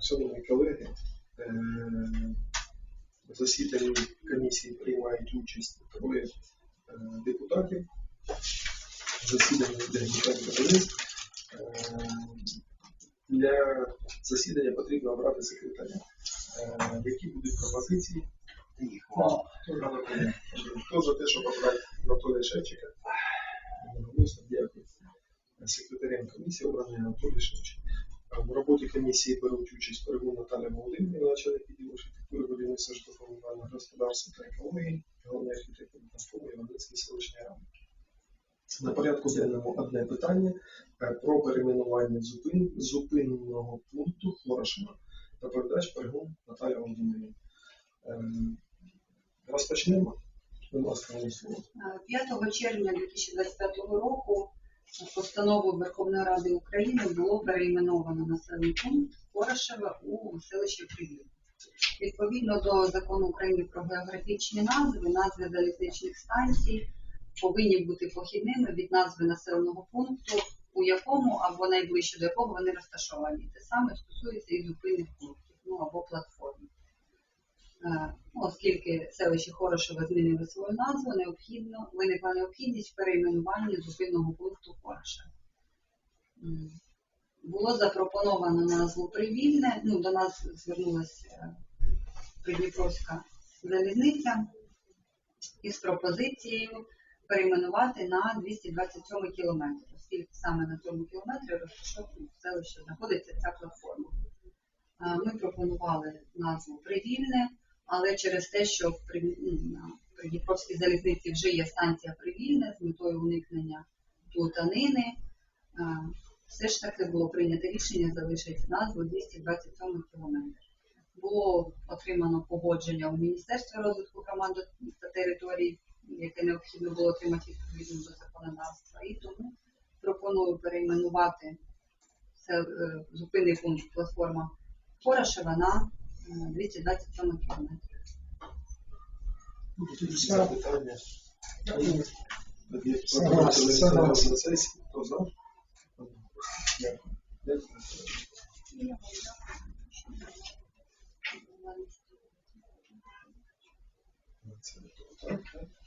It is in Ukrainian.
Шановні колеги, е, в засіданні комісії приймають участь троє е, депутатів. Засідання депутатів Е, Для засідання потрібно обрати секретаря. Які будуть пропозиції? Хто за те, щоб обрати Анатолія Шевчика? Голосно дякую. Секретарем комісії обраний Анатолій Шевчик. В роботі комісії беруть участь Перегун Наталя Володимирівна, начальник відділу архітектури, будівництва житлово-комунального господарства та екології, головний архітектор Москової Івановської селищної ради. На порядку денному одне питання е, про перейменування зупин, зупинного пункту Хорошина та передач Перегун Наталя Володимирівна. Ем, Розпочнемо. Будь ласка, слово. 5 червня 2025 року постановою Верховної Ради України було перейменовано населений пункт Хорошева у селище Привіт. Відповідно до закону України про географічні назви, назви залізничних станцій повинні бути похідними від назви населеного пункту, у якому або найближче до якого вони розташовані. Те саме стосується і зупинних пунктів, ну або платформ. Оскільки селище Хорошеве змінили свою назву, необхідно, виникла необхідність в перейменуванні зупинного пункту Хорошева. Було запропоновано назву Привільне, ну, до нас звернулася е, Придніпровська залізниця із пропозицією перейменувати на 227 кілометр, оскільки саме на цьому кілометрі розташовано селище знаходиться ця платформа. Е, Ми пропонували назву Привільне, але через те, що в ну, Придніпровській залізниці вже є станція Привільне з метою уникнення плутанини, все ж таки було прийнято рішення залишити назву 227 кілометр. Було отримано погодження у Міністерстві розвитку громад та територій, яке необхідно було отримати відповідно до законодавства. І тому пропоную перейменувати е, зупинний пункт платформа Хорошева на 227 кілометр. Будуть запитання. Тоді Согласен, согласен. Хто за? Дякую. Дякую. Це так, так.